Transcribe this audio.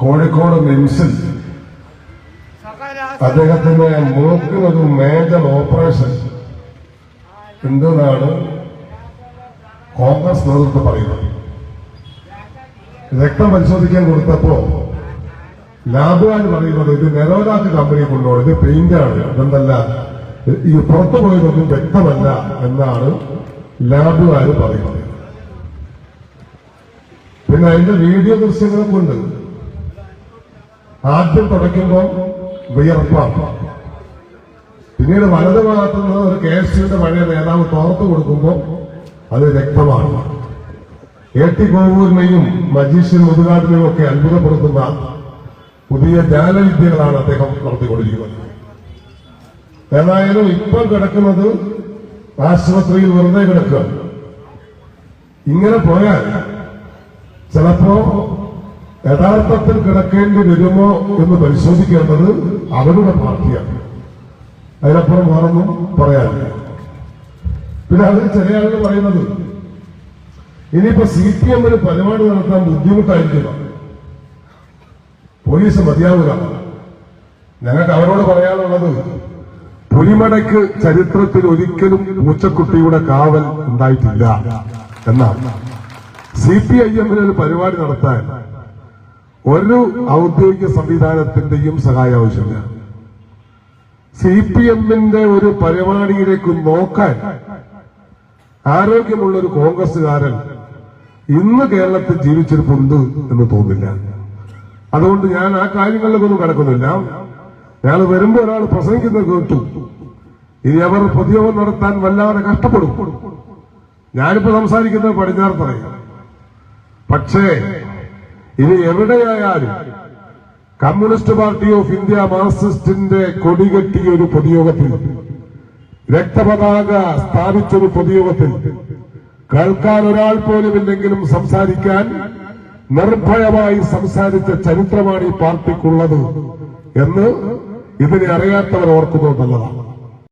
കോഴിക്കോട് മിംസിൽ അദ്ദേഹത്തിന് മൂക്കിനൊരു major operation. ഉണ്ടെന്നാണ് കോൺഗ്രസ് നേതൃത്വം പറയുന്നത്? രക്തം പരിശോധിക്കാൻ കൊടുത്തപ്പോ ലാബുകാർ പറയുന്നത് ഇത് നെരോലാക്ക് കമ്പനി കൊണ്ടുപോകും ഇത് പെയിന്റാണ് അതെന്തല്ല ഈ പുറത്തു പോയതൊന്നും വ്യക്തമല്ല എന്നാണ് ലാബുകാർ പറയുന്നത്. പിന്നെ അതിന്റെ വീഡിയോ ദൃശ്യങ്ങളൊക്കെ ഉണ്ട്. ആദ്യം തുടയ്ക്കുമ്പോൾ വിയർപ്പാണ്. പിന്നീട് വലത് ഭാഗത്തുനിന്ന് ഒരു കെ എസ് സിയുടെ പഴയ നേതാവ് തോർത്തു കൊടുക്കുമ്പോൾ അത് രക്തമാണ്. എ ടി ഗോപൂരിനെയും മജീഷ്യൻ മുതുകാടിനെയും ഒക്കെ അത്ഭുതപ്പെടുത്തുന്ന പുതിയ ജാലവിദ്യകളാണ് അദ്ദേഹം നടത്തിക്കൊണ്ടിരിക്കുന്നത്. ഏതായാലും ഇപ്പം കിടക്കുന്നത് ആശുപത്രിയിൽ വെറുതെ കിടക്കുക. ഇങ്ങനെ പോയാൽ ചിലപ്പോ യഥാർത്ഥത്തിൽ കിടക്കേണ്ടി വരുമോ എന്ന് പരിശോധിക്കേണ്ടത് അവരുടെ പാർട്ടിയാണ്. അതിനപ്പുറം വേറൊന്നും പറയാനില്ല. പിന്നെ അതിൽ ചില ആളുകൾ പറയുന്നത് ഇനിയിപ്പോ സി പി എമ്മിന് പരിപാടി നടത്താൻ ബുദ്ധിമുട്ടായിരിക്കുക പോലീസ് മതിയാവുക ഞങ്ങൾക്ക് അവരോട് പറയാനുള്ളത് പുലിമടയ്ക്ക് ചരിത്രത്തിൽ ഒരിക്കലും പൂച്ചക്കുട്ടിയുടെ കാവൽ ഉണ്ടായിട്ടില്ല എന്നാണ്. സി പി ഐ എമ്മിന് ഒരു പരിപാടി നടത്താൻ ഒരു ഔദ്യോഗിക സംവിധാനത്തിന്റെയും സഹായം ആവശ്യമില്ല. സി പി എമ്മിന്റെ ഒരു പരിപാടിയിലേക്ക് നോക്കാൻ ആരോഗ്യമുള്ള ഒരു കോൺഗ്രസുകാരൻ ഇന്ന് കേരളത്തിൽ ജീവിച്ചിരിപ്പുണ്ട് എന്ന് തോന്നില്ല അതുകൊണ്ട് ഞാൻ ആ കാര്യങ്ങളിലേക്കൊന്നും കിടക്കുന്നില്ല. ഞാൻ വരുമ്പോ ഒരാൾ പ്രസംഗിക്കുന്നത് കേട്ടു. ഇനി അവർ പൊതുയോഗം നടത്താൻ വല്ലാതെ കഷ്ടപ്പെടും. ഞാനിപ്പോ സംസാരിക്കുന്നത് പടിഞ്ഞാറത്തറയും പക്ഷേ ഇനി എവിടെയായാലും കമ്മ്യൂണിസ്റ്റ് പാർട്ടി ഓഫ് ഇന്ത്യ മാർക്സിസ്റ്റിന്റെ കൊടികെട്ടിയ ഒരു പൊതുയോഗത്തിൽ രക്തപതാക സ്ഥാപിച്ചൊരു പൊതുയോഗത്തിൽ കേൾക്കാൻ ഒരാൾ പോലും ഇല്ലെങ്കിലും സംസാരിക്കാൻ നിർഭയമായി സംസാരിച്ച ചരിത്രമാണ് ഈ പാർട്ടിക്കുള്ളത് എന്ന് ഇതിനെ അറിയാത്തവർ ഓർക്കുന്നത് നല്ലതാണ്